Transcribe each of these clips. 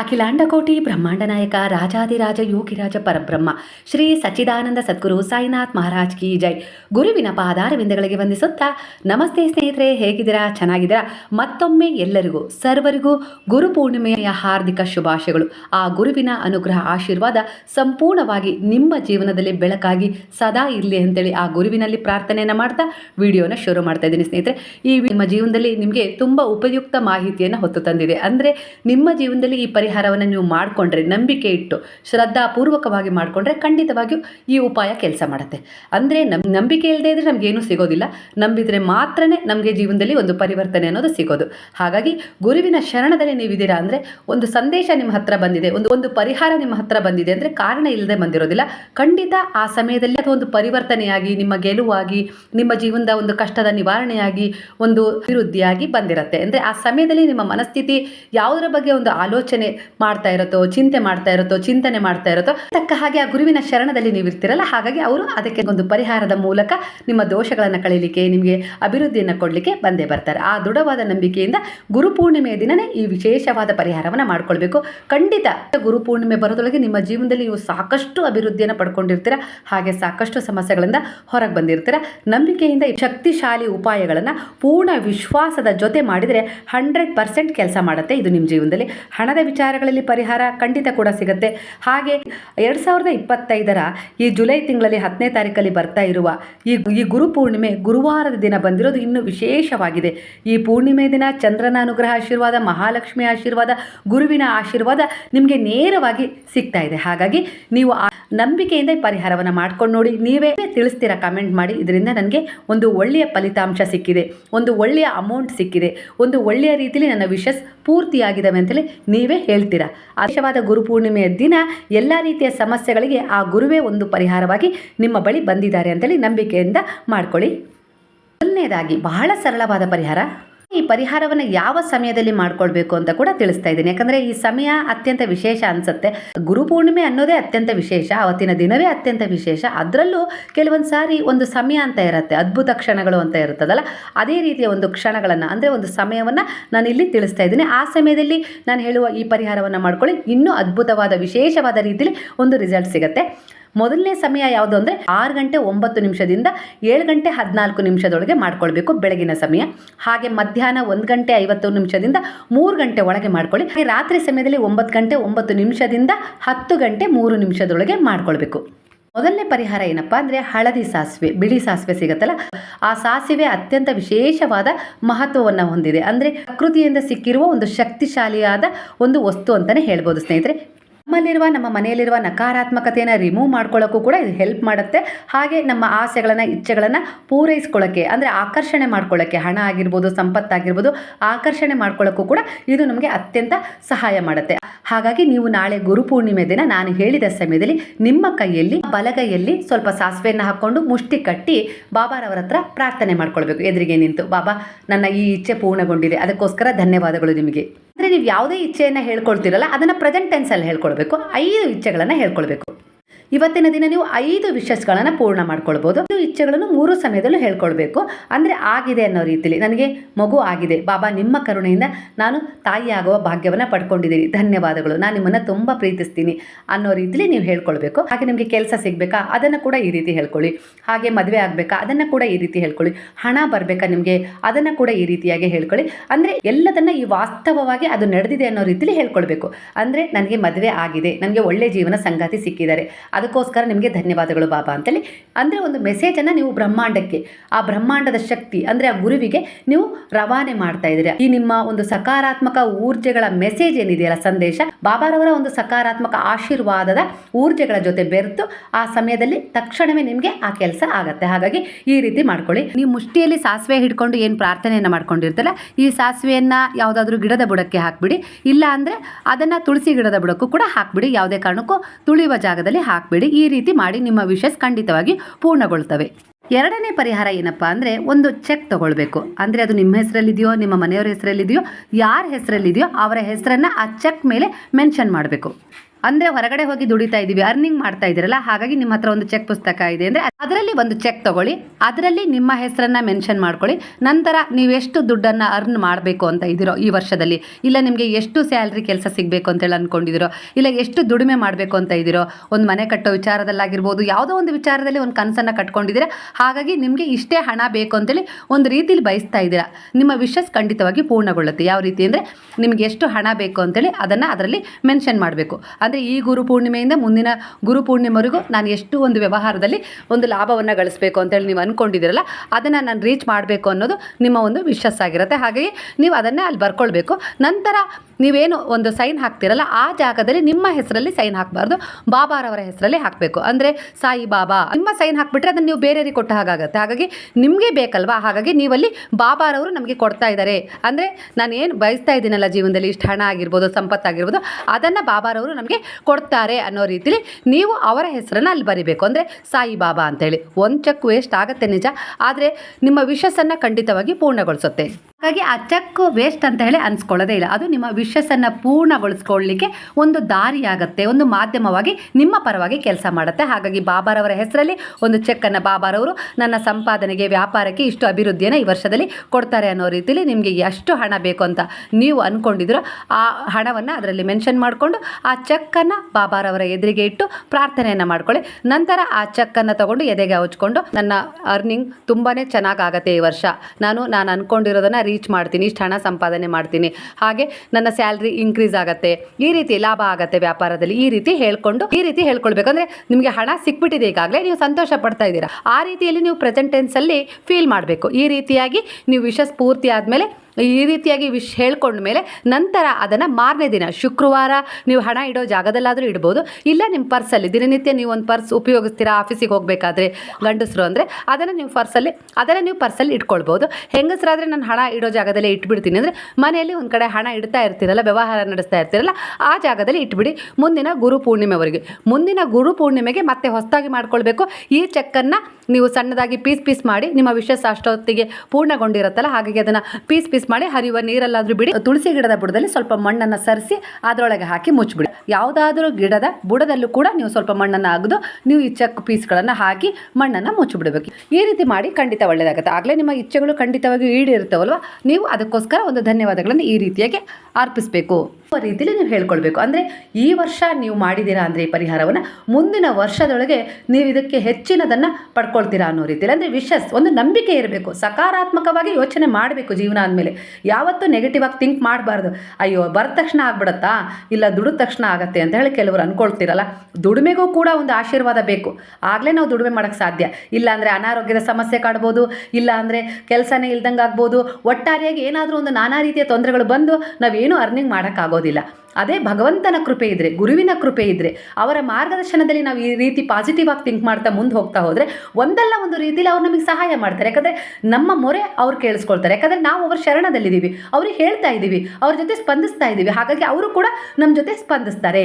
ಅಖಿಲಾಂಡಕೋಟಿ ಬ್ರಹ್ಮಾಂಡ ನಾಯಕ ರಾಜಾದಿರಾಜ ಯೋಗಿರಾಜ ಪರಬ್ರಹ್ಮ, ಶ್ರೀ ಸಚ್ಚಿದಾನಂದ ಸದ್ಗುರು ಸಾಯಿನಾಥ್ ಮಹಾರಾಜ್ ಕಿ ಜೈ. ಗುರುವಿನ ಪಾದಾರವಿಂದಗಳಿಗೆ ವಂದಿಸುತ್ತಾ, ನಮಸ್ತೆ ಸ್ನೇಹಿತರೆ, ಹೇಗಿದ್ದೀರಾ? ಚೆನ್ನಾಗಿದ್ದೀರಾ? ಮತ್ತೊಮ್ಮೆ ಎಲ್ಲರಿಗೂ, ಸರ್ವರಿಗೂ ಗುರು ಪೂರ್ಣಿಮೆಯ ಹಾರ್ದಿಕ ಶುಭಾಶಯಗಳು. ಆ ಗುರುವಿನ ಅನುಗ್ರಹ ಆಶೀರ್ವಾದ ಸಂಪೂರ್ಣವಾಗಿ ನಿಮ್ಮ ಜೀವನದಲ್ಲಿ ಬೆಳಕಾಗಿ ಸದಾ ಇರಲಿ ಅಂತೇಳಿ ಆ ಗುರುವಿನಲ್ಲಿ ಪ್ರಾರ್ಥನೆಯನ್ನು ಮಾಡ್ತಾ ವಿಡಿಯೋನ ಶುರು ಮಾಡ್ತಾ ಇದ್ದೀನಿ ಸ್ನೇಹಿತರೆ. ಈ ನಿಮ್ಮ ಜೀವನದಲ್ಲಿ ನಿಮಗೆ ತುಂಬ ಉಪಯುಕ್ತ ಮಾಹಿತಿಯನ್ನು ಹೊತ್ತು ತಂದಿದೆ. ಅಂದರೆ ನಿಮ್ಮ ಜೀವನದಲ್ಲಿ ಈ ಪರಿಹಾರವನ್ನು ನೀವು ಮಾಡಿಕೊಂಡ್ರೆ, ನಂಬಿಕೆ ಇಟ್ಟು, ಶ್ರದ್ಧಾಪೂರ್ವಕವಾಗಿ ಮಾಡಿಕೊಂಡ್ರೆ ಖಂಡಿತವಾಗಿಯೂ ಈ ಉಪಾಯ ಕೆಲಸ ಮಾಡುತ್ತೆ. ಅಂದರೆ ನಮ್, ನಂಬಿಕೆ ಇಲ್ಲದೆ ಇದ್ದರೆ ನಮಗೇನೂ ಸಿಗೋದಿಲ್ಲ. ನಂಬಿದರೆ ಮಾತ್ರನೇ ನಮಗೆ ಜೀವನದಲ್ಲಿ ಒಂದು ಪರಿವರ್ತನೆ ಅನ್ನೋದು ಸಿಗೋದು. ಹಾಗಾಗಿ ಗುರುವಿನ ಶರಣದಲ್ಲಿ ನೀವಿದ್ದೀರಾ ಅಂದರೆ ಒಂದು ಸಂದೇಶ ನಿಮ್ಮ ಹತ್ರ ಬಂದಿದೆ, ಒಂದು ಒಂದು ಪರಿಹಾರ ನಿಮ್ಮ ಹತ್ರ ಬಂದಿದೆ ಅಂದರೆ ಕಾರಣ ಇಲ್ಲದೆ ಬಂದಿರೋದಿಲ್ಲ. ಖಂಡಿತ ಆ ಸಮಯದಲ್ಲಿ ಅದು ಒಂದು ಪರಿವರ್ತನೆಯಾಗಿ, ನಿಮ್ಮ ಗೆಲುವಾಗಿ, ನಿಮ್ಮ ಜೀವನದ ಒಂದು ಕಷ್ಟದ ನಿವಾರಣೆಯಾಗಿ, ಒಂದು ಅಭಿವೃದ್ಧಿಯಾಗಿ ಬಂದಿರುತ್ತೆ. ಅಂದರೆ ಆ ಸಮಯದಲ್ಲಿ ನಿಮ್ಮ ಮನಸ್ಥಿತಿ ಯಾವುದರ ಬಗ್ಗೆ ಒಂದು ಆಲೋಚನೆ ಮಾಡ್ತಾ ಇರುತ್ತೋ, ಚಿಂತೆ ಮಾಡ್ತಾ ಇರುತ್ತೋ, ಚಿಂತನೆ ಮಾಡ್ತಾ ಇರುತ್ತೋ, ತಕ್ಕ ಹಾಗೆ ಆ ಗುರುವಿನ ಶರಣದಲ್ಲಿ ನೀವು ಇರ್ತಿರಲ್ಲ, ಹಾಗಾಗಿ ಅವರು ಅದಕ್ಕೆ ಒಂದು ಪರಿಹಾರದ ಮೂಲಕ ನಿಮ್ಮ ದೋಷಗಳನ್ನು ಕಳೀಲಿಕ್ಕೆ, ನಿಮಗೆ ಅಭಿವೃದ್ಧಿಯನ್ನು ಕೊಡಲಿಕ್ಕೆ ಬಂದೇ ಬರ್ತಾರೆ. ಆ ದೃಢವಾದ ನಂಬಿಕೆಯಿಂದ ಗುರು ಪೂರ್ಣಿಮೆಯ ದಿನನೇ ಈ ವಿಶೇಷವಾದ ಪರಿಹಾರವನ್ನು ಮಾಡ್ಕೊಳ್ಬೇಕು. ಖಂಡಿತ ಗುರು ಪೂರ್ಣಿಮೆ ಬರೋದೊಳಗೆ ನಿಮ್ಮ ಜೀವನದಲ್ಲಿ ನೀವು ಸಾಕಷ್ಟು ಅಭಿವೃದ್ಧಿಯನ್ನು ಪಡ್ಕೊಂಡಿರ್ತೀರ, ಹಾಗೆ ಸಾಕಷ್ಟು ಸಮಸ್ಯೆಗಳಿಂದ ಹೊರಗೆ ಬಂದಿರ್ತೀರ. ನಂಬಿಕೆಯಿಂದ ಶಕ್ತಿಶಾಲಿ ಉಪಾಯಗಳನ್ನು ಪೂರ್ಣ ವಿಶ್ವಾಸದ ಜೊತೆ ಮಾಡಿದರೆ ಹಂಡ್ರೆಡ್ ಪರ್ಸೆಂಟ್ ಕೆಲಸ ಮಾಡುತ್ತೆ ಇದು ನಿಮ್ಮ ಜೀವನದಲ್ಲಿ. ಹಣದ ವಿಚಾರಗಳಲ್ಲಿ ಪರಿಹಾರ ಖಂಡಿತ ಕೂಡ ಸಿಗುತ್ತೆ. ಹಾಗೆ ಎರಡು ಸಾವಿರದ ಇಪ್ಪತ್ತೈದರ ಈ ಜುಲೈ ತಿಂಗಳಲ್ಲಿ ಹತ್ತನೇ ತಾರೀಕಲ್ಲಿ ಬರ್ತಾ ಇರುವ ಈ ಈ ಗುರು ಪೂರ್ಣಿಮೆ ಗುರುವಾರದ ದಿನ ಬಂದಿರೋದು ಇನ್ನೂ ವಿಶೇಷವಾಗಿದೆ. ಈ ಪೂರ್ಣಿಮೆ ದಿನ ಚಂದ್ರನ ಅನುಗ್ರಹ ಆಶೀರ್ವಾದ, ಮಹಾಲಕ್ಷ್ಮಿ ಆಶೀರ್ವಾದ, ಗುರುವಿನ ಆಶೀರ್ವಾದ ನಿಮಗೆ ನೇರವಾಗಿ ಸಿಗ್ತಾ ಇದೆ. ಹಾಗಾಗಿ ನೀವು ಆ ನಂಬಿಕೆಯಿಂದ ಪರಿಹಾರವನ್ನು ಮಾಡ್ಕೊಂಡು ನೋಡಿ. ನೀವೇ ತಿಳಿಸ್ತೀರಾ ಕಮೆಂಟ್ ಮಾಡಿ. ಇದರಿಂದ ನನಗೆ ಒಂದು ಒಳ್ಳೆಯ ಫಲಿತಾಂಶ ಸಿಕ್ಕಿದೆ. ಒಂದು ಒಳ್ಳೆಯ ಅಮೌಂಟ್ ಸಿಕ್ಕಿದೆ. ಒಂದು ಒಳ್ಳೆಯ ರೀತಿಯಲ್ಲಿ ನನ್ನ ವಿಶಸ್ ಪೂರ್ತಿಯಾಗಿದ್ದಾವೆ ಅಂತೇಳಿ ನೀವೇ ಹೇಳ್ತೀರಾ? ಆದೇಶವಾದ ಗುರು ಪೂರ್ಣಿಮೆಯ ದಿನ ಎಲ್ಲ ರೀತಿಯ ಸಮಸ್ಯೆಗಳಿಗೆ ಆ ಗುರುವೇ ಒಂದು ಪರಿಹಾರವಾಗಿ ನಿಮ್ಮ ಬಳಿ ಬಂದಿದ್ದಾರೆ ಅಂತೇಳಿ ನಂಬಿಕೆಯಿಂದ ಮಾಡ್ಕೊಳ್ಳಿ. ಮೊದಲನೇದಾಗಿ ಬಹಳ ಸರಳವಾದ ಪರಿಹಾರ. ಈ ಪರಿಹಾರವನ್ನು ಯಾವ ಸಮಯದಲ್ಲಿ ಮಾಡ್ಕೊಳ್ಬೇಕು ಅಂತ ಕೂಡ ತಿಳಿಸ್ತಾ ಇದ್ದೀನಿ. ಯಾಕಂದರೆ ಈ ಸಮಯ ಅತ್ಯಂತ ವಿಶೇಷ ಅನ್ಸುತ್ತೆ. ಗುರು ಪೂರ್ಣಿಮೆ ಅನ್ನೋದೇ ಅತ್ಯಂತ ವಿಶೇಷ, ಅವತ್ತಿನ ದಿನವೇ ಅತ್ಯಂತ ವಿಶೇಷ. ಅದರಲ್ಲೂ ಕೆಲವೊಂದು ಸಾರಿ ಒಂದು ಸಮಯ ಅಂತ ಇರುತ್ತೆ, ಅದ್ಭುತ ಕ್ಷಣಗಳು ಅಂತ ಇರುತ್ತದಲ್ಲ? ಅದೇ ರೀತಿಯ ಒಂದು ಕ್ಷಣಗಳನ್ನು, ಅಂದರೆ ಒಂದು ಸಮಯವನ್ನು ನಾನು ಇಲ್ಲಿ ತಿಳಿಸ್ತಾ ಇದ್ದೀನಿ. ಆ ಸಮಯದಲ್ಲಿ ನಾನು ಹೇಳುವ ಈ ಪರಿಹಾರವನ್ನು ಮಾಡ್ಕೊಳ್ಳಿ. ಇನ್ನೂ ಅದ್ಭುತವಾದ, ವಿಶೇಷವಾದ ರೀತಿಯಲ್ಲಿ ಒಂದು ರಿಸಲ್ಟ್ ಸಿಗುತ್ತೆ. ಮೊದಲನೇ ಸಮಯ ಯಾವುದು ಅಂದರೆ ಆರು ಗಂಟೆ ಒಂಬತ್ತು ನಿಮಿಷದಿಂದ ಏಳು ಗಂಟೆ ಹದಿನಾಲ್ಕು ನಿಮಿಷದೊಳಗೆ ಮಾಡ್ಕೊಳ್ಬೇಕು ಬೆಳಗಿನ ಸಮಯ. ಹಾಗೆ ಮಧ್ಯಾಹ್ನ ಒಂದು ಗಂಟೆ ಐವತ್ತು ನಿಮಿಷದಿಂದ ಮೂರು ಗಂಟೆ ಒಳಗೆ ಮಾಡ್ಕೊಳ್ಳಿ. ಹಾಗೆ ರಾತ್ರಿ ಸಮಯದಲ್ಲಿ ಒಂಬತ್ತು ಗಂಟೆ ಒಂಬತ್ತು ನಿಮಿಷದಿಂದ ಹತ್ತು ಗಂಟೆ ಮೂರು ನಿಮಿಷದೊಳಗೆ ಮಾಡ್ಕೊಳ್ಬೇಕು. ಮೊದಲನೇ ಪರಿಹಾರ ಏನಪ್ಪ ಅಂದರೆ ಹಳದಿ ಸಾಸಿವೆ, ಬಿಳಿ ಸಾಸಿವೆ ಸಿಗುತ್ತಲ್ಲ, ಆ ಸಾಸಿವೆ ಅತ್ಯಂತ ವಿಶೇಷವಾದ ಮಹತ್ವವನ್ನು ಹೊಂದಿದೆ. ಅಂದರೆ ಪ್ರಕೃತಿಯಿಂದ ಸಿಕ್ಕಿರುವ ಒಂದು ಶಕ್ತಿಶಾಲಿಯಾದ ಒಂದು ವಸ್ತು ಅಂತಲೇ ಹೇಳ್ಬೋದು ಸ್ನೇಹಿತರೆ. ನಮ್ಮಲ್ಲಿರುವ, ನಮ್ಮ ಮನೆಯಲ್ಲಿರುವ ನಕಾರಾತ್ಮಕತೆಯನ್ನು ರಿಮೂವ್ ಮಾಡ್ಕೊಳ್ಳೋಕ್ಕೂ ಕೂಡ ಇದು ಹೆಲ್ಪ್ ಮಾಡುತ್ತೆ. ಹಾಗೆ ನಮ್ಮ ಆಸೆಗಳನ್ನು, ಇಚ್ಛೆಗಳನ್ನು ಪೂರೈಸ್ಕೊಳ್ಳೋಕ್ಕೆ, ಅಂದರೆ ಆಕರ್ಷಣೆ ಮಾಡ್ಕೊಳ್ಳೋಕ್ಕೆ, ಹಣ ಆಗಿರ್ಬೋದು, ಸಂಪತ್ತಾಗಿರ್ಬೋದು, ಆಕರ್ಷಣೆ ಮಾಡ್ಕೊಳ್ಳೋಕ್ಕೂ ಕೂಡ ಇದು ನಮಗೆ ಅತ್ಯಂತ ಸಹಾಯ ಮಾಡುತ್ತೆ. ಹಾಗಾಗಿ ನೀವು ನಾಳೆ ಗುರುಪೂರ್ಣಿಮೆ ದಿನ ನಾನು ಹೇಳಿದ ಸಮಯದಲ್ಲಿ ನಿಮ್ಮ ಕೈಯಲ್ಲಿ ಬಲಗೈಯಲ್ಲಿ ಸ್ವಲ್ಪ ಸಾಸಿವೆಯನ್ನು ಹಾಕ್ಕೊಂಡು ಮುಷ್ಟಿ ಕಟ್ಟಿ ಬಾಬಾರವರ ಹತ್ರ ಪ್ರಾರ್ಥನೆ ಮಾಡ್ಕೊಳ್ಬೇಕು. ಎದುರಿಗೆ ನಿಂತು, ಬಾಬಾ, ನನ್ನ ಈ ಇಚ್ಛೆ ಪೂರ್ಣಗೊಂಡಿದೆ. ಅದಕ್ಕೋಸ್ಕರ ಧನ್ಯವಾದಗಳು ನಿಮಗೆ. ಅಂದರೆ ನೀವು ಯಾವುದೇ ಇಚ್ಛೆಯನ್ನು ಹೇಳ್ಕೊಳ್ತೀರಲ್ಲ, ಅದನ್ನು ಪ್ರೆಸೆಂಟ್ ಟೆನ್ಸಲ್ಲಿ ಹೇಳ್ಕೊಳ್ಬೇಕು. ಐದು ಇಚ್ಛೆಗಳನ್ನು ಹೇಳ್ಕೊಳ್ಬೇಕು. ಇವತ್ತಿನ ದಿನ ನೀವು ಐದು ವಿಶಸ್ಗಳನ್ನು ಪೂರ್ಣ ಮಾಡ್ಕೊಳ್ಬೋದು. ಇಚ್ಛೆಗಳನ್ನು ಮೂರು ಸಮಯದಲ್ಲೂ ಹೇಳ್ಕೊಳ್ಬೇಕು. ಅಂದರೆ ಆಗಿದೆ ಅನ್ನೋ ರೀತಿಯಲ್ಲಿ ನನಗೆ ಮಗು ಆಗಿದೆ. ಬಾಬಾ, ನಿಮ್ಮ ಕರುಣೆಯಿಂದ ನಾನು ತಾಯಿಯಾಗುವ ಭಾಗ್ಯವನ್ನು ಪಡ್ಕೊಂಡಿದ್ದೀನಿ. ಧನ್ಯವಾದಗಳು. ನಾನು ನಿಮ್ಮನ್ನು ತುಂಬ ಪ್ರೀತಿಸ್ತೀನಿ ಅನ್ನೋ ರೀತಿಯಲ್ಲಿ ನೀವು ಹೇಳ್ಕೊಳ್ಬೇಕು. ಹಾಗೆ ನಿಮಗೆ ಕೆಲಸ ಸಿಗಬೇಕಾ? ಅದನ್ನು ಕೂಡ ಈ ರೀತಿ ಹೇಳ್ಕೊಳ್ಳಿ. ಹಾಗೆ ಮದುವೆ ಆಗಬೇಕಾ? ಅದನ್ನು ಕೂಡ ಈ ರೀತಿ ಹೇಳ್ಕೊಳ್ಳಿ. ಹಣ ಬರಬೇಕಾ ನಿಮಗೆ? ಅದನ್ನು ಕೂಡ ಈ ರೀತಿಯಾಗಿ ಹೇಳ್ಕೊಳ್ಳಿ. ಅಂದರೆ ಎಲ್ಲದನ್ನು ಈ ವಾಸ್ತವವಾಗಿ ಅದು ನಡೆದಿದೆ ಅನ್ನೋ ರೀತಿಯಲ್ಲಿ ಹೇಳ್ಕೊಳ್ಬೇಕು. ಅಂದರೆ ನನಗೆ ಮದುವೆ ಆಗಿದೆ. ನನಗೆ ಒಳ್ಳೆ ಜೀವನ ಸಂಗಾತಿ ಸಿಕ್ಕಿದ್ದಾರೆ. ಅದಕ್ಕೋಸ್ಕರ ನಿಮಗೆ ಧನ್ಯವಾದಗಳು ಬಾಬಾ ಅಂತೇಳಿ. ಅಂದರೆ ಒಂದು ಮೆಸೇಜನ್ನು ನೀವು ಬ್ರಹ್ಮಾಂಡಕ್ಕೆ, ಆ ಬ್ರಹ್ಮಾಂಡದ ಶಕ್ತಿ, ಅಂದರೆ ಆ ಗುರುವಿಗೆ ನೀವು ರವಾನೆ ಮಾಡ್ತಾ ಇದ್ದೀರಾ. ಈ ನಿಮ್ಮ ಒಂದು ಸಕಾರಾತ್ಮಕ ಊರ್ಜೆಗಳ ಮೆಸೇಜ್ ಏನಿದೆಯಲ್ಲ ಸಂದೇಶ, ಬಾಬಾರವರ ಒಂದು ಸಕಾರಾತ್ಮಕ ಆಶೀರ್ವಾದದ ಊರ್ಜೆಗಳ ಜೊತೆ ಬೆರೆತು ಆ ಸಮಯದಲ್ಲಿ ತಕ್ಷಣವೇ ನಿಮಗೆ ಆ ಕೆಲಸ ಆಗುತ್ತೆ. ಹಾಗಾಗಿ ಈ ರೀತಿ ಮಾಡ್ಕೊಳ್ಳಿ. ನೀವು ಮುಷ್ಟಿಯಲ್ಲಿ ಸಾಸಿವೆ ಹಿಡ್ಕೊಂಡು ಏನು ಪ್ರಾರ್ಥನೆಯನ್ನು ಮಾಡ್ಕೊಂಡಿರ್ತಲ್ಲ ಈ ಸಾಸಿವೆಯನ್ನು ಯಾವುದಾದ್ರೂ ಗಿಡದ ಬುಡಕ್ಕೆ ಹಾಕ್ಬಿಡಿ. ಇಲ್ಲ ಅಂದರೆ ಅದನ್ನು ತುಳಸಿ ಗಿಡದ ಬುಡಕ್ಕೂ ಕೂಡ ಹಾಕ್ಬಿಡಿ. ಯಾವುದೇ ಕಾರಣಕ್ಕೂ ತುಳಿಯುವ ಜಾಗದಲ್ಲಿ ಹಾಕ್ಬಿಡಿ. ಈ ರೀತಿ ಮಾಡಿ ನಿಮ್ಮ ವಿಶಸ್ ಖಂಡಿತವಾಗಿ ಪೂರ್ಣಗೊಳ್ತವೆ. ಎರಡನೇ ಪರಿಹಾರ ಏನಪ್ಪ ಅಂದರೆ ಒಂದು ಚೆಕ್ ತಗೊಳ್ಬೇಕು. ಅಂದರೆ ಅದು ನಿಮ್ಮ ಹೆಸರಲ್ಲಿದೆಯೋ, ನಿಮ್ಮ ಮನೆಯವರ ಹೆಸರಲ್ಲಿದೆಯೋ, ಯಾರ ಹೆಸರಲ್ಲಿದೆಯೋ ಅವರ ಹೆಸರನ್ನು ಆ ಚೆಕ್ ಮೇಲೆ ಮೆನ್ಷನ್ ಮಾಡಬೇಕು. ಅಂದರೆ ಹೊರಗಡೆ ಹೋಗಿ ದುಡಿತಾ ಇದ್ದೀವಿ ಅರ್ನಿಂಗ್ ಮಾಡ್ತಾ ಇದ್ದೀರಲ್ಲ ಹಾಗಾಗಿ ನಿಮ್ಮ ಹತ್ರ ಒಂದು ಚೆಕ್ ಪುಸ್ತಕ ಇದೆ ಅಂದರೆ ಅದರಲ್ಲಿ ಒಂದು ಚೆಕ್ ತಗೊಳ್ಳಿ, ಅದರಲ್ಲಿ ನಿಮ್ಮ ಹೆಸರನ್ನ ಮೆನ್ಷನ್ ಮಾಡ್ಕೊಳ್ಳಿ, ನಂತರ ನೀವು ಎಷ್ಟು ದುಡ್ಡನ್ನು ಅರ್ನ್ ಮಾಡಬೇಕು ಅಂತ ಇದ್ದೀರೋ ಈ ವರ್ಷದಲ್ಲಿ. ಇಲ್ಲ ನಿಮಗೆ ಎಷ್ಟು ಸ್ಯಾಲ್ರಿ ಕೆಲಸ ಸಿಗಬೇಕು ಅಂತೇಳಿ ಅಂದ್ಕೊಂಡಿದ್ದೀರೋ ಇಲ್ಲ ಎಷ್ಟು ದುಡಿಮೆ ಮಾಡಬೇಕು ಅಂತ ಇದ್ದೀರೋ ಒಂದು ಮನೆ ಕಟ್ಟೋ ವಿಚಾರದಲ್ಲಾಗಿರ್ಬೋದು, ಯಾವುದೋ ಒಂದು ವಿಚಾರದಲ್ಲಿ ಒಂದು ಕನಸನ್ನು ಕಟ್ಕೊಂಡಿದ್ದೀರಾ, ಹಾಗಾಗಿ ನಿಮಗೆ ಇಷ್ಟೇ ಹಣ ಬೇಕು ಅಂತೇಳಿ ಒಂದು ರೀತಿಲಿ ಬಯಸ್ತಾ ಇದ್ದೀರಾ. ನಿಮ್ಮ ವಿಶಸ್ ಖಂಡಿತವಾಗಿ ಪೂರ್ಣಗೊಳ್ಳುತ್ತೆ. ಯಾವ ರೀತಿ ಅಂದರೆ ನಿಮಗೆ ಎಷ್ಟು ಹಣ ಬೇಕು ಅಂತೇಳಿ ಅದನ್ನು ಅದರಲ್ಲಿ ಮೆನ್ಷನ್ ಮಾಡಬೇಕು. ಅಂದರೆ ಈ ಗುರು ಪೂರ್ಣಿಮೆಯಿಂದ ಮುಂದಿನ ಗುರು ಪೂರ್ಣಿಮೆವರೆಗೂ ನಾನು ಎಷ್ಟು ಒಂದು ವ್ಯವಹಾರದಲ್ಲಿ ಒಂದು ಲಾಭವನ್ನು ಗಳಿಸಬೇಕು ಅಂತೇಳಿ ನೀವು ಅಂದ್ಕೊಂಡಿದ್ದೀರಲ್ಲ ಅದನ್ನು ನಾನು ರೀಚ್ ಮಾಡಬೇಕು ಅನ್ನೋದು ನಿಮ್ಮ ಒಂದು ವಿಶ್ವಾಸ ಆಗಿರುತ್ತೆ. ಹಾಗೆಯೇ ನೀವು ಅದನ್ನೇ ಅಲ್ಲಿ ಬರ್ಕೊಳ್ಬೇಕು. ನಂತರ ನೀವೇನು ಒಂದು ಸೈನ್ ಹಾಕ್ತಿರಲ್ಲ ಆ ಜಾಗದಲ್ಲಿ ನಿಮ್ಮ ಹೆಸರಲ್ಲಿ ಸೈನ್ ಹಾಕಬಾರ್ದು, ಬಾಬಾರವರ ಹೆಸರಲ್ಲಿ ಹಾಕಬೇಕು. ಅಂದರೆ ಸಾಯಿ ಬಾಬಾ, ನಿಮ್ಮ ಸೈನ್ ಹಾಕಿಬಿಟ್ರೆ ಅದನ್ನು ನೀವು ಬೇರೆಯವರಿಗೆ ಕೊಟ್ಟ ಹಾಗಾಗುತ್ತೆ. ಹಾಗಾಗಿ ನಿಮಗೆ ಬೇಕಲ್ವಾ? ಹಾಗಾಗಿ ನೀವಲ್ಲಿ ಬಾಬಾರವರು ನಮಗೆ ಕೊಡ್ತಾ ಇದ್ದಾರೆ ಅಂದರೆ ನಾನು ಏನು ಬಯಸ್ತಾ ಇದ್ದೀನಲ್ಲ ಜೀವನದಲ್ಲಿ, ಇಷ್ಟು ಹಣ ಆಗಿರ್ಬೋದು, ಸಂಪತ್ತಾಗಿರ್ಬೋದು, ಅದನ್ನು ಬಾಬಾರವರು ನಮಗೆ ಕೊಡ್ತಾರೆ ಅನ್ನೋ ರೀತಿಲಿ ನೀವು ಅವರ ಹೆಸರನ್ನು ಅಲ್ಲಿ ಬರಿಬೇಕು. ಅಂದರೆ ಸಾಯಿ ಬಾಬಾ ಅಂತೇಳಿ. ಒಂದು ಚೆಕ್ ವೇಸ್ಟ್ ಆಗುತ್ತೆ ನಿಜ. ಆದರೆ ನಿಮ್ಮ ವಿಶಸ್ಸನ್ನು ಖಂಡಿತವಾಗಿ ಪೂರ್ಣಗೊಳಿಸುತ್ತೆ. ಹಾಗಾಗಿ ಆ ಚೆಕ್ ವೇಸ್ಟ್ ಅಂತ ಹೇಳಿ ಅನ್ಸ್ಕೊಳ್ಳೋದೇ ಇಲ್ಲ. ಅದು ನಿಮ್ಮ ವಿಶಸ್ಸನ್ನು ಪೂರ್ಣಗೊಳಿಸ್ಕೊಳ್ಳಿಕ್ಕೆ ಒಂದು ದಾರಿಯಾಗತ್ತೆ. ಒಂದು ಮಾಧ್ಯಮವಾಗಿ ನಿಮ್ಮ ಪರವಾಗಿ ಕೆಲಸ ಮಾಡುತ್ತೆ. ಹಾಗಾಗಿ ಬಾಬಾರವರ ಹೆಸರಲ್ಲಿ ಒಂದು ಚೆಕ್ಕನ್ನು ಬಾಬಾರವರು ನನ್ನ ಸಂಪಾದನೆಗೆ, ವ್ಯಾಪಾರಕ್ಕೆ ಇಷ್ಟು ಅಭಿವೃದ್ಧಿಯನ್ನು ಈ ವರ್ಷದಲ್ಲಿ ಕೊಡ್ತಾರೆ ಅನ್ನೋ ರೀತಿಯಲ್ಲಿ ನಿಮಗೆ ಎಷ್ಟು ಹಣ ಬೇಕು ಅಂತ ನೀವು ಅಂದ್ಕೊಂಡಿದ್ದೀರೋ ಆ ಹಣವನ್ನು ಅದರಲ್ಲಿ ಮೆನ್ಷನ್ ಮಾಡಿಕೊಂಡು ಆ ಚೆಕ್ಕನ್ನು ಬಾಬಾರವರ ಎದುರಿಗೆ ಇಟ್ಟು ಪ್ರಾರ್ಥನೆಯನ್ನು ಮಾಡ್ಕೊಳ್ಳಿ. ನಂತರ ಆ ಚೆಕ್ಕನ್ನು ತಗೊಂಡು ಎದೆಗೆ ಹಚ್ಕೊಂಡು ನನ್ನ ಅರ್ನಿಂಗ್ ತುಂಬಾ ಚೆನ್ನಾಗಾಗತ್ತೆ ಈ ವರ್ಷ. ನಾನು ನಾನು ಅಂದ್ಕೊಂಡಿರೋದನ್ನು ರೀಚ್ ಮಾಡ್ತೀನಿ, ಇಷ್ಟು ಹಣ ಸಂಪಾದನೆ ಮಾಡ್ತೀನಿ. ಹಾಗೆ ನನ್ನ ಸ್ಯಾಲ್ರಿ ಇನ್ಕ್ರೀಸ್ ಆಗುತ್ತೆ. ಈ ರೀತಿ ಲಾಭ ಆಗುತ್ತೆ ವ್ಯಾಪಾರದಲ್ಲಿ. ಈ ರೀತಿ ಹೇಳ್ಕೊಂಡು, ಈ ರೀತಿ ಹೇಳ್ಕೊಳ್ಬೇಕು. ಅಂದರೆ ನಿಮಗೆ ಹಣ ಸಿಕ್ಬಿಟ್ಟಿದೆ ಈಗಾಗಲೇ, ನೀವು ಸಂತೋಷ ಪಡ್ತಾ ಇದ್ದೀರಾ. ಆ ರೀತಿಯಲ್ಲಿ ನೀವು ಪ್ರೆಸೆಂಟೆನ್ಸಲ್ಲಿ ಫೀಲ್ ಮಾಡಬೇಕು. ಈ ರೀತಿಯಾಗಿ ನೀವು ವಿಷಸ್ ಪೂರ್ತಿ ಆದಮೇಲೆ ಈ ರೀತಿಯಾಗಿ ವಿಶ್ ಹೇಳ್ಕೊಂಡ್ಮೇಲೆ ನಂತರ ಅದನ್ನು ಮಾರನೇ ದಿನ, ಶುಕ್ರವಾರ ನೀವು ಹಣ ಇಡೋ ಜಾಗದಲ್ಲಾದರೂ ಇಡ್ಬೋದು. ಇಲ್ಲ ನಿಮ್ಮ ಪರ್ಸಲ್ಲಿ, ದಿನನಿತ್ಯ ನೀವು ಒಂದು ಪರ್ಸ್ ಉಪಯೋಗಿಸ್ತೀರಾ, ಆಫೀಸಿಗೆ ಹೋಗಬೇಕಾದ್ರೆ, ಗಂಡಸರು ಅಂದರೆ ಅದನ್ನು ನೀವು ಪರ್ಸಲ್ಲಿ, ಅದನ್ನು ನೀವು ಪರ್ಸಲ್ಲಿ ಇಟ್ಕೊಳ್ಬೋದು. ಹೆಂಗಸರಾದರೆ ನಾನು ಹಣ ಇಡೋ ಜಾಗದಲ್ಲೇ ಇಟ್ಬಿಡ್ತೀನಿ ಅಂದರೆ ಮನೆಯಲ್ಲಿ ಒಂದು ಕಡೆ ಹಣ ಇಡ್ತಾ ಇರ್ತೀರಲ್ಲ, ವ್ಯವಹಾರ ನಡೆಸ್ತಾ ಇರ್ತೀರಲ್ಲ, ಆ ಜಾಗದಲ್ಲಿ ಇಟ್ಬಿಡಿ. ಮುಂದಿನ ಗುರು ಪೂರ್ಣಿಮೆವರೆಗೆ. ಮುಂದಿನ ಗುರು ಪೂರ್ಣಿಮೆಗೆ ಮತ್ತೆ ಹೊಸದಾಗಿ ಮಾಡ್ಕೊಳ್ಬೇಕು. ಈ ಚೆಕ್ಕನ್ನು ನೀವು ಸಣ್ಣದಾಗಿ ಪೀಸ್ ಪೀಸ್ ಮಾಡಿ ನಿಮ್ಮ ವಿಶೇಷ ಅಷ್ಟೊತ್ತಿಗೆ ಪೂರ್ಣಗೊಂಡಿರುತ್ತಲ್ಲ, ಹಾಗಾಗಿ ಅದನ್ನು ಪೀಸ್ ಪೀಸ್ ಮಾಡಿ ಹರಿಯುವ ನೀರಲ್ಲಾದರೂ ಬಿಡಿ. ತುಳಸಿ ಗಿಡದ ಬುಡದಲ್ಲಿ ಸ್ವಲ್ಪ ಮಣ್ಣನ್ನು ಸರಿಸಿ ಅದರೊಳಗೆ ಹಾಕಿ ಮುಚ್ಚಿಬಿಡಿ ಯಾವುದಾದ್ರೂ ಗಿಡದ ಬುಡದಲ್ಲೂ ಕೂಡ ನೀವು ಸ್ವಲ್ಪ ಮಣ್ಣನ್ನು ಅಗೆದು, ನೀವು ಈ ಚೆಕ್ ಪೀಸ್ಗಳನ್ನು ಹಾಕಿ ಮಣ್ಣನ್ನು ಮುಚ್ಚಿಬಿಡಬೇಕು ಈ ರೀತಿ ಮಾಡಿ ಖಂಡಿತ ಒಳ್ಳೆಯದಾಗುತ್ತೆ ಆಗಲೇ ನಿಮ್ಮ ಇಚ್ಛೆಗಳು ಖಂಡಿತವಾಗಿ ಈಡೇರುತ್ತವಲ್ವ? ನೀವು ಅದಕ್ಕೋಸ್ಕರ ಒಂದು ಧನ್ಯವಾದಗಳನ್ನು ಈ ರೀತಿಯಾಗಿ ಅರ್ಪಿಸಬೇಕು. ರೀತಿಯಲ್ಲಿ ನೀವು ಹೇಳ್ಕೊಳ್ಬೇಕು. ಅಂದರೆ ಈ ವರ್ಷ ನೀವು ಮಾಡಿದ್ದೀರಾ ಅಂದರೆ ಈ ಪರಿಹಾರವನ್ನು ಮುಂದಿನ ವರ್ಷದೊಳಗೆ ನೀವು ಇದಕ್ಕೆ ಹೆಚ್ಚಿನದನ್ನು ಪಡ್ಕೊಳ್ತೀರಾ ಅನ್ನೋ ರೀತಿಯಲ್ಲಿ ಅಂದರೆ ವಿಶಸ್ ಒಂದು ನಂಬಿಕೆ ಇರಬೇಕು. ಸಕಾರಾತ್ಮಕವಾಗಿ ಯೋಚನೆ ಮಾಡಬೇಕು ಜೀವನ ಅಂದಮೇಲೆ. ಯಾವತ್ತೂ ನೆಗೆಟಿವ್ ಆಗಿ ಥಿಂಕ್ ಮಾಡಬಾರ್ದು. ಅಯ್ಯೋ, ಬರದ ತಕ್ಷಣ ಆಗ್ಬಿಡತ್ತಾ? ಇಲ್ಲ ದುಡಿದ ತಕ್ಷಣ ಆಗತ್ತೆ ಅಂತ ಹೇಳಿ ಕೆಲವರು ಅಂದ್ಕೊಳ್ತೀರಲ್ಲ ದುಡಿಮೆಗೂ ಕೂಡ ಒಂದು ಆಶೀರ್ವಾದ ಬೇಕು. ಆಗಲೇ ನಾವು ದುಡಿಮೆ ಮಾಡೋಕ್ಕೆ ಸಾಧ್ಯ. ಇಲ್ಲ ಅಂದರೆ ಅನಾರೋಗ್ಯದ ಸಮಸ್ಯೆ ಕಾಡ್ಬೋದು. ಇಲ್ಲ ಅಂದರೆ ಕೆಲಸನೇ ಇಲ್ದಂಗೆ ಆಗ್ಬೋದು. ಒಟ್ಟಾರೆಯಾಗಿ ಏನಾದರೂ ಒಂದು ನಾನಾ ರೀತಿಯ ತೊಂದರೆಗಳು ಬಂದು ನಾವೇನು ಅರ್ನಿಂಗ್ ಮಾಡೋಕ್ಕಾಗೋದಿಲ್ಲ. ಅದೇ ಭಗವಂತನ ಕೃಪೆ ಇದ್ದರೆ ಗುರುವಿನ ಕೃಪೆ ಇದ್ದರೆ ಅವರ ಮಾರ್ಗದರ್ಶನದಲ್ಲಿ ನಾವು ಈ ರೀತಿ ಪಾಸಿಟಿವ್ ಆಗಿ ಥಿಂಕ್ ಮಾಡ್ತಾ ಮುಂದೆ ಹೋಗ್ತಾ ಹೋದರೆ, ಒಂದಲ್ಲ ಒಂದು ರೀತಿಯಲ್ಲಿ ಅವ್ರು ನಮಗೆ ಸಹಾಯ ಮಾಡ್ತಾರೆ. ಯಾಕಂದರೆ ನಮ್ಮ ಮೊರೆ ಅವ್ರು ಕೇಳಿಸ್ಕೊಳ್ತಾರೆ. ಯಾಕಂದರೆ ನಾವು ಅವ್ರ ಶರಣದಲ್ಲಿದ್ದೀವಿ ಅವ್ರಿಗೆ ಹೇಳ್ತಾ ಇದ್ದೀವಿ ಅವ್ರ ಜೊತೆ ಸ್ಪಂದಿಸ್ತಾ ಇದ್ದೀವಿ ಹಾಗಾಗಿ ಅವರು ಕೂಡ ನಮ್ಮ ಜೊತೆ ಸ್ಪಂದಿಸ್ತಾರೆ.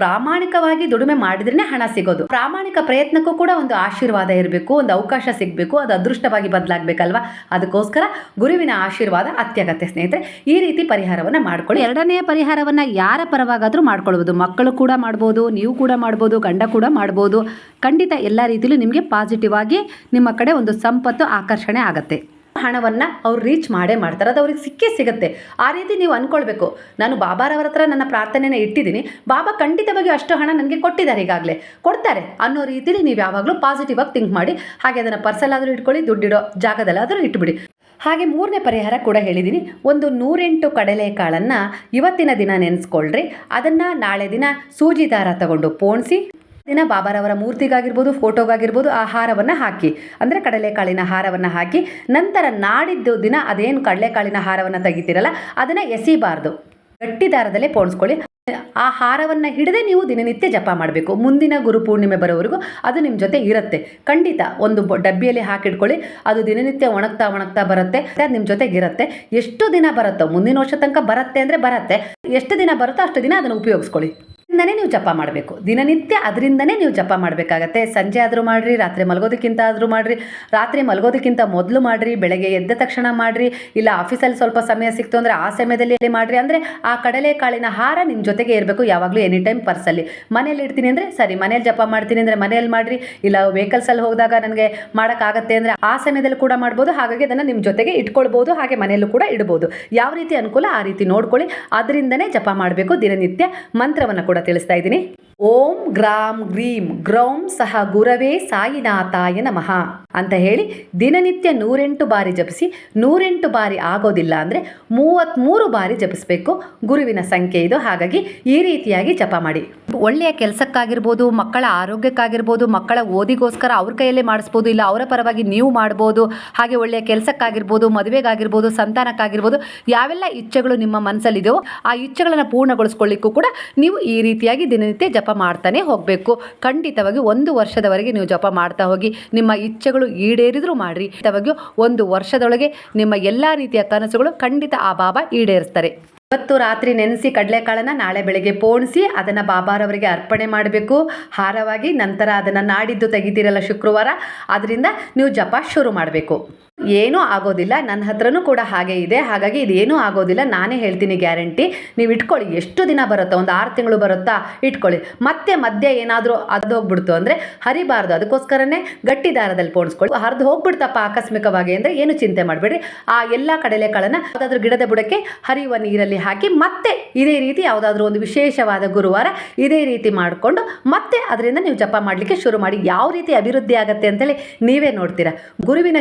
ಪ್ರಾಮಾಣಿಕವಾಗಿ ದುಡಿಮೆ ಮಾಡಿದ್ರೇ ಹಣ ಸಿಗೋದು. ಪ್ರಾಮಾಣಿಕ ಪ್ರಯತ್ನಕ್ಕೂ ಕೂಡ ಒಂದು ಆಶೀರ್ವಾದ ಇರಬೇಕು, ಒಂದು ಅವಕಾಶ ಸಿಗಬೇಕು, ಅದು ಅದೃಷ್ಟವಾಗಿ ಬದಲಾಗಬೇಕಲ್ವಾ? ಅದಕ್ಕೋಸ್ಕರ ಗುರುವಿನ ಆಶೀರ್ವಾದ ಅತ್ಯಗತ್ಯ ಸ್ನೇಹಿತರೆ, ಈ ರೀತಿ ಪರಿಹಾರವನ್ನು ಮಾಡ್ಕೊಳ್ಳಿ. ಎರಡನೆಯ ಪರಿಹಾರವನ್ನು ಯಾರ ಪರವಾಗಾದರೂ ಮಾಡ್ಕೊಳ್ಬೋದು. ಮಕ್ಕಳು ಕೂಡ ಮಾಡ್ಬೋದು, ನೀವು ಕೂಡ ಮಾಡ್ಬೋದು, ಗಂಡ ಕೂಡ ಮಾಡ್ಬೋದು. ಖಂಡಿತ ಎಲ್ಲ ರೀತಿಯಲ್ಲೂ ನಿಮಗೆ ಪಾಸಿಟಿವ್ ಆಗಿ ನಿಮ್ಮ ಕಡೆ ಒಂದು ಸಂಪತ್ತು, ಆಕರ್ಷಣೆ ಆಗುತ್ತೆ. ಹಣವನ್ನು ಅವ್ರು ರೀಚ್ ಮಾಡೇ ಮಾಡ್ತಾರೆ. ಅದು ಅವ್ರಿಗೆ ಸಿಕ್ಕೇ ಸಿಗುತ್ತೆ. ಆ ರೀತಿ ನೀವು ಅಂದ್ಕೊಳ್ಬೇಕು ನಾನು ಬಾಬಾರವರ ಹತ್ರ ನನ್ನ ಪ್ರಾರ್ಥನೆನ ಇಟ್ಟಿದ್ದೀನಿ. ಬಾಬಾ ಖಂಡಿತವಾಗಿ ಅಷ್ಟು ಹಣ ನನಗೆ ಕೊಟ್ಟಿದ್ದಾರೆ ಈಗಾಗಲೇ. ಕೊಡ್ತಾರೆ. ಅನ್ನೋ ರೀತಿಲಿ ನೀವು ಯಾವಾಗಲೂ ಪಾಸಿಟಿವ್ ಆಗಿ ಥಿಂಕ್ ಮಾಡಿ, ಹಾಗೆ ಅದನ್ನು ಪರ್ಸಲ್ಲಾದರೂ ಇಟ್ಕೊಳ್ಳಿ, ದುಡ್ಡಿಡೋ ಜಾಗದಲ್ಲಾದರೂ ಇಟ್ಬಿಡಿ. ಹಾಗೆ ಮೂರನೇ ಪರಿಹಾರ ಕೂಡ ಹೇಳಿದ್ದೀನಿ. ಒಂದು ನೂರೆಂಟು ಕಡಲೆಕಾಳನ್ನು ಇವತ್ತಿನ ದಿನ ನೆನೆಸ್ಕೊಳ್ರಿ. ಅದನ್ನು ನಾಳೆ ದಿನ ಸೂಜಿ ದಾರ ತಗೊಂಡು ಪೋಣಿಸಿ ದಿನ ಬಾಬಾರವರ ಮೂರ್ತಿಗಾಗಿರ್ಬೋದು, ಫೋಟೋಗಾಗಿರ್ಬೋದು ಆ ಹಾರವನ್ನು ಹಾಕಿ. ಅಂದರೆ ಕಡಲೆಕಾಳಿನ ಹಾರವನ್ನು ಹಾಕಿ, ನಂತರ ನಾಡಿದ್ದು ದಿನ ಅದೇನು ಕಡಲೆಕಾಳಿನ ಹಾರವನ್ನು ತೆಗಿತೀರಲ್ಲ, ಅದನ್ನು ಎಸಿಬಾರ್ದು. ಗಟ್ಟಿ ದಾರದಲ್ಲೇ ಪೋಣಿಸ್ಕೊಳ್ಳಿ. ಆ ಹಾರವನ್ನು ಹಿಡದೆ ನೀವು ದಿನನಿತ್ಯ ಜಪ ಮಾಡಬೇಕು. ಮುಂದಿನ ಗುರು ಪೂರ್ಣಿಮೆ ಬರೋವರೆಗೂ ಅದು ನಿಮ್ಮ ಜೊತೆ ಇರುತ್ತೆ. ಖಂಡಿತ ಒಂದು ಡಬ್ಬಿಯಲ್ಲಿ ಹಾಕಿಟ್ಕೊಳ್ಳಿ. ಅದು ದಿನನಿತ್ಯ ಒಣಗ್ತಾ ಒಣಗ್ತಾ ಬರುತ್ತೆ. ಅದು ನಿಮ್ಮ ಜೊತೆಗೆ ಇರುತ್ತೆ. ಎಷ್ಟು ದಿನ ಬರುತ್ತೋ, ಮುಂದಿನ ವರ್ಷ ತನಕ ಬರುತ್ತೆ ಅಂದರೆ ಬರುತ್ತೆ. ಎಷ್ಟು ದಿನ ಬರುತ್ತೋ ಅಷ್ಟು ದಿನ ಅದನ್ನು ಉಪಯೋಗಿಸ್ಕೊಳ್ಳಿ. ಇಂದನೇ ನೀವು ಜಪ ಮಾಡಬೇಕು. ದಿನನಿತ್ಯ ಅದರಿಂದನೇ ನೀವು ಜಪ ಮಾಡಬೇಕಾಗತ್ತೆ. ಸಂಜೆ ಆದರೂ ಮಾಡಿರಿ, ರಾತ್ರಿ ಮಲಗೋದಕ್ಕಿಂತ ಆದರೂ ಮಾಡಿರಿ, ರಾತ್ರಿ ಮಲಗೋದಕ್ಕಿಂತ ಮೊದಲು ಮಾಡಿರಿ, ಬೆಳಗ್ಗೆ ಎದ್ದ ತಕ್ಷಣ ಮಾಡಿರಿ, ಇಲ್ಲ ಆಫೀಸಲ್ಲಿ ಸ್ವಲ್ಪ ಸಮಯ ಸಿಕ್ತು ಅಂದರೆ ಆ ಸಮಯದಲ್ಲಿ ಮಾಡಿರಿ ಅಂದರೆ ಆ ಕಡಲೆಕಾಳಿನ ಹಾರ ನಿಮ್ಮ ಜೊತೆಗೆ ಇರಬೇಕು, ಯಾವಾಗಲೂ ಎನಿ ಟೈಮ್ ಪರ್ಸಲ್ಲಿ ಮನೇಲಿ ಇಡ್ತೀನಿ ಅಂದರೆ ಸರಿ ಮನೇಲಿ ಜಪ ಮಾಡ್ತೀನಿ ಅಂದರೆ ಮನೇಲಿ ಮಾಡಿರಿ, ಇಲ್ಲ ವೆಹಿಕಲ್ಸಲ್ಲಿ ಹೋದಾಗ ನನಗೆ ಮಾಡೋಕ್ಕಾಗತ್ತೆ ಅಂದರೆ ಆ ಸಮಯದಲ್ಲಿ ಕೂಡ ಮಾಡ್ಬೋದು, ಹಾಗಾಗಿ ಅದನ್ನು ನಿಮ್ಮ ಜೊತೆಗೆ ಇಟ್ಕೊಳ್ಬೋದು, ಹಾಗೆ ಮನೆಯಲ್ಲೂ ಕೂಡ ಇಡ್ಬೋದು. ಯಾವ ರೀತಿ ಅನುಕೂಲ ಆ ರೀತಿ ನೋಡ್ಕೊಳ್ಳಿ. ಅದರಿಂದನೇ ಜಪ ಮಾಡಬೇಕು ದಿನನಿತ್ಯ. ಮಂತ್ರವನ್ನು ಕೂಡ ತಿಳಿಸ್ತಾ ಇದ್ದೀನಿ. ಓಂ ಗ್ರಾಂ ಗ್ರೀಂ ಗ್ರೌಂ ಸಹ ಗುರವೇ ಸಾಯಿನಾಥಾಯ ನಮಃ ಅಂತ ಹೇಳಿ ದಿನನಿತ್ಯ ನೂರೆಂಟು ಬಾರಿ ಜಪಿಸಿ ನೂರೆಂಟು ಬಾರಿ ಆಗೋದಿಲ್ಲ ಅಂದರೆ ಮೂವತ್ತ್ಮೂರು ಬಾರಿ ಜಪಿಸಬೇಕು. ಗುರುವಿನ ಸಂಖ್ಯೆ ಇದು. ಹಾಗಾಗಿ ಈ ರೀತಿಯಾಗಿ ಜಪ ಮಾಡಿ. ಒಳ್ಳೆಯ ಕೆಲಸಕ್ಕಾಗಿರ್ಬೋದು, ಮಕ್ಕಳ ಆರೋಗ್ಯಕ್ಕಾಗಿರ್ಬೋದು, ಮಕ್ಕಳ ಓದಿಗೋಸ್ಕರ ಅವ್ರ ಕೈಯಲ್ಲೇ ಮಾಡಿಸ್ಬೋದು, ಇಲ್ಲ ಅವರ ಪರವಾಗಿ ನೀವು ಮಾಡ್ಬೋದು, ಹಾಗೆ ಒಳ್ಳೆಯ ಕೆಲಸಕ್ಕಾಗಿರ್ಬೋದು, ಮದುವೆಗಾಗಿರ್ಬೋದು, ಸಂತಾನಕ್ಕಾಗಿರ್ಬೋದು, ಯಾವೆಲ್ಲ ಇಚ್ಛೆಗಳು ನಿಮ್ಮ ಮನಸ್ಸಲ್ಲಿದೆಯೋ ಆ ಇಚ್ಛೆಗಳನ್ನು ಪೂರ್ಣಗೊಳಿಸ್ಕೊಳ್ಳಿಕ್ಕೂ ಕೂಡ ನೀವು ಈ ರೀತಿಯಾಗಿ ದಿನನಿತ್ಯ ಜಪ ಮಾಡ್ತಾನೆ ಹೋಗಬೇಕು. ಖಂಡಿತವಾಗಿ ಒಂದು ವರ್ಷದವರೆಗೆ ನೀವು ಜಪ ಮಾಡ್ತಾ ಹೋಗಿ, ನಿಮ್ಮ ಇಚ್ಛೆಗಳು ಈಡೇರಿದರೂ ಮಾಡಿರಿ. ಖಂಡಿತವಾಗಿಯೂ ಒಂದು ವರ್ಷದೊಳಗೆ ನಿಮ್ಮ ಎಲ್ಲ ರೀತಿಯ ಕನಸುಗಳು ಖಂಡಿತ ಆ ಬಾಬಾ ಈಡೇರಿಸ್ತಾರೆ. ಇವತ್ತು ರಾತ್ರಿ ನೆನೆಸಿ ಕಡಲೆಕಾಳನ್ನು ನಾಳೆ ಬೆಳಗ್ಗೆ ಪೋಣಿಸಿ ಅದನ್ನು ಬಾಬಾರವರಿಗೆ ಅರ್ಪಣೆ ಮಾಡಬೇಕು. ಹಾರವಾಗಿ ನಂತರ ಅದನ್ನು ನಾಡಿದ್ದು ತೆಗಿತೀರಲ್ಲ ಶುಕ್ರವಾರ, ಅದರಿಂದ ನೀವು ಜಪ ಶುರು ಮಾಡಬೇಕು. ಏನೂ ಆಗೋದಿಲ್ಲ. ನನ್ನ ಹತ್ರನೂ ಕೂಡ ಹಾಗೆ ಇದೆ. ಹಾಗಾಗಿ ಇದೇನೂ ಆಗೋದಿಲ್ಲ. ನಾನೇ ಹೇಳ್ತೀನಿ ಗ್ಯಾರಂಟಿ. ನೀವು ಇಟ್ಕೊಳ್ಳಿ. ಎಷ್ಟು ದಿನ ಬರುತ್ತಾ, ಒಂದು ಆರು ತಿಂಗಳು ಬರುತ್ತಾ, ಇಟ್ಕೊಳ್ಳಿ. ಮತ್ತೆ ಮಧ್ಯೆ ಏನಾದರೂ ಅದು ಹೋಗ್ಬಿಡ್ತು ಅಂದರೆ ಹರಿಬಾರ್ದು. ಅದಕ್ಕೋಸ್ಕರನೇ ಗಟ್ಟಿ ದಾರದಲ್ಲಿ ಪೋಣಿಸ್ಕೊಳ್ಳಿ. ಹರಿದು ಹೋಗ್ಬಿಡ್ತಪ್ಪ ಆಕಸ್ಮಿಕವಾಗಿ ಅಂದರೆ ಏನು ಚಿಂತೆ ಮಾಡಬೇಡಿ. ಆ ಎಲ್ಲ ಕಡಲೆಕಾಳನ್ನು ಯಾವುದಾದ್ರೂ ಗಿಡದ ಬುಡಕ್ಕೆ ಹರಿಯುವ ನೀರಲ್ಲಿ ಹಾಕಿ ಮತ್ತೆ ಇದೇ ರೀತಿ ಯಾವುದಾದ್ರೂ ಒಂದು ವಿಶೇಷವಾದ ಗುರುವಾರ ಇದೇ ರೀತಿ ಮಾಡಿಕೊಂಡು ಮತ್ತೆ ಅದರಿಂದ ನೀವು ಜಪ ಮಾಡಲಿಕ್ಕೆ ಶುರು ಮಾಡಿ. ಯಾವ ರೀತಿ ಅಭಿವೃದ್ಧಿ ಆಗುತ್ತೆ ಅಂತೇಳಿ ನೀವೇ ನೋಡ್ತೀರಾ. ಗುರುವಿನ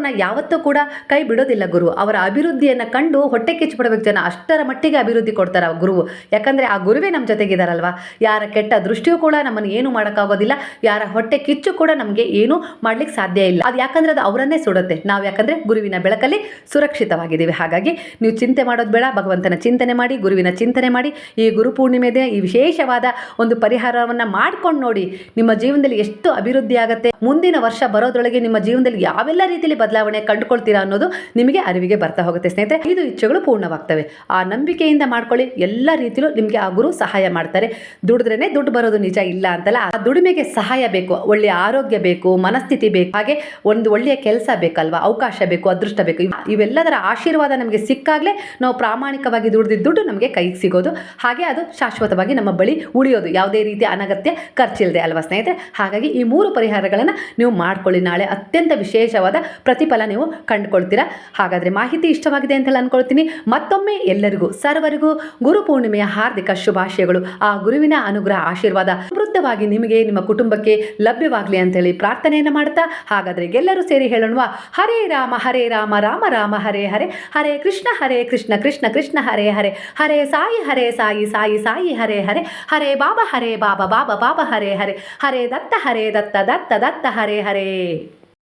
ಶರಣದಲ್ಲಿದ್ದವ್ರನ್ನ ಯಾವತ್ತೂ ಕೂಡ ಕೈ ಬಿಡೋದಿಲ್ಲ ಗುರು. ಅವರ ಅಭಿವೃದ್ಧಿಯನ್ನು ಕಂಡು ಹೊಟ್ಟೆ ಕಿಚ್ಚು ಬಿಡಬೇಕು ಜನ. ಅಷ್ಟರ ಮಟ್ಟಿಗೆ ಅಭಿವೃದ್ಧಿ ಕೊಡ್ತಾರೆ ಆ ಗುರುವು. ಯಾಕಂದರೆ ಆ ಗುರುವೇ ನಮ್ಮ ಜೊತೆಗಿದಾರಲ್ವಾ? ಯಾರ ಕೆಟ್ಟ ದೃಷ್ಟಿಯೂ ಕೂಡ ನಮ್ಮನ್ನು ಏನು ಮಾಡೋಕ್ಕಾಗೋದಿಲ್ಲ. ಯಾರ ಹೊಟ್ಟೆ ಕಿಚ್ಚು ಕೂಡ ನಮಗೆ ಏನು ಮಾಡ್ಲಿಕ್ಕೆ ಸಾಧ್ಯ ಇಲ್ಲ. ಅದು ಯಾಕಂದರೆ ಅದು ಅವರನ್ನೇ ಸುಡುತ್ತೆ. ನಾವು ಯಾಕಂದರೆ ಗುರುವಿನ ಬೆಳಕಲ್ಲಿ ಸುರಕ್ಷಿತವಾಗಿದ್ದೀವಿ. ಹಾಗಾಗಿ ನೀವು ಚಿಂತೆ ಮಾಡೋದು ಬೇಡ. ಭಗವಂತನ ಚಿಂತನೆ ಮಾಡಿ, ಗುರುವಿನ ಚಿಂತನೆ ಮಾಡಿ, ಈ ಗುರು ಪೂರ್ಣಿಮೆ ಈ ವಿಶೇಷವಾದ ಒಂದು ಪರಿಹಾರವನ್ನು ಮಾಡ್ಕೊಂಡು ನೋಡಿ ನಿಮ್ಮ ಜೀವನದಲ್ಲಿ ಎಷ್ಟು ಅಭಿವೃದ್ಧಿ ಆಗುತ್ತೆ. ಮುಂದಿನ ವರ್ಷ ಬರೋದ್ರೊಳಗೆ ನಿಮ್ಮ ಜೀವನದಲ್ಲಿ ಯಾವೆಲ್ಲ ರೀತಿಯಲ್ಲಿ ಬದಲಾವಣೆ ಕಂಡುಕೊಳ್ತೀರಾ ಅನ್ನೋದು ನಿಮಗೆ ಅರಿವಿಗೆ ಬರ್ತಾ ಹೋಗುತ್ತೆ, ಸ್ನೇಹಿತರೆ. ಐದು ಇಚ್ಛೆಗಳು ಪೂರ್ಣವಾಗ್ತವೆ. ಆ ನಂಬಿಕೆಯಿಂದ ಮಾಡ್ಕೊಳ್ಳಿ. ಎಲ್ಲ ರೀತಿಯಲ್ಲೂ ನಿಮಗೆ ಆ ಗುರು ಸಹಾಯ ಮಾಡ್ತಾರೆ. ದುಡಿದ್ರೇ ದುಡ್ಡು ಬರೋದು ನಿಜ, ಇಲ್ಲ ಅಂತಲ್ಲ. ಆ ದುಡಿಮೆಗೆ ಸಹಾಯ ಬೇಕು, ಒಳ್ಳೆಯ ಆರೋಗ್ಯ ಬೇಕು, ಮನಸ್ಥಿತಿ ಬೇಕು, ಹಾಗೆ ಒಂದು ಒಳ್ಳೆಯ ಕೆಲಸ ಬೇಕಲ್ವಾ, ಅವಕಾಶ ಬೇಕು, ಅದೃಷ್ಟ ಬೇಕು. ಇವ್- ಇವೆಲ್ಲದರ ಆಶೀರ್ವಾದ ನಮಗೆ ಸಿಕ್ಕಾಗಲೇ ನಾವು ಪ್ರಾಮಾಣಿಕವಾಗಿ ದುಡಿದಿದ್ದ ದುಡ್ಡು ನಮಗೆ ಕೈಗೆ ಸಿಗೋದು. ಹಾಗೆ ಅದು ಶಾಶ್ವತವಾಗಿ ನಮ್ಮ ಬಳಿ ಉಳಿಯೋದು. ಯಾವುದೇ ರೀತಿಯ ಅನಗತ್ಯ ಖರ್ಚಿಲ್ಲದೆ ಅಲ್ವಾ, ಸ್ನೇಹಿತರೆ? ಹಾಗಾಗಿ ಈ ಮೂರು ಪರಿಹಾರಗಳನ್ನು ನೀವು ಮಾಡ್ಕೊಳ್ಳಿ. ನಾಳೆ ಅತ್ಯಂತ ವಿಶೇಷವಾದ ಪ್ರತಿಫಲ ನೀವು ಕಂಡುಕೊಳ್ತೀರಾ? ಹಾಗಾದರೆ ಮಾಹಿತಿ ಇಷ್ಟವಾಗಿದೆ ಅಂತ ಅಂದ್ಕೊಳ್ತೀನಿ ಮತ್ತೊಮ್ಮೆ ಎಲ್ಲರಿಗೂ, ಸರ್ವರಿಗೂ ಗುರು ಪೂರ್ಣಿಮೆಯ ಹಾರ್ದಿಕ ಶುಭಾಶಯಗಳು. ಆ ಗುರುವಿನ ಅನುಗ್ರಹ, ಆಶೀರ್ವಾದ ಸಮೃದ್ಧವಾಗಿ ನಿಮಗೆ, ನಿಮ್ಮ ಕುಟುಂಬಕ್ಕೆ ಲಭ್ಯವಾಗಲಿ ಅಂತೇಳಿ ಪ್ರಾರ್ಥನೆಯನ್ನು ಮಾಡ್ತಾ, ಹಾಗಾದರೆ ಎಲ್ಲರೂ ಸೇರಿ ಹೇಳೋಣ ಹರೇ ರಾಮ ಹರೇ ರಾಮ ರಾಮ ರಾಮ, ಹರೇ ಹರೇ. ಹರೇ ಕೃಷ್ಣ ಹರೇ ಕೃಷ್ಣ ಕೃಷ್ಣ ಕೃಷ್ಣ, ಹರೇ ಹರೇ. ಹರೇ ಸಾಯಿ ಹರೇ ಸಾಯಿ ಸಾಯಿ ಸಾಯಿ, ಹರೇ ಹರೇ. ಹರೇ ಬಾಬಾ ಹರೇ ಬಾಬಾ ಬಾಬಾ ಬಾಬಾ, ಹರೇ ಹರೇ. ಹರೇ ದತ್ತ ಹರೇ ದತ್ತ ದತ್ತ ದತ್ತ, ಹರೇ ಹರೇ.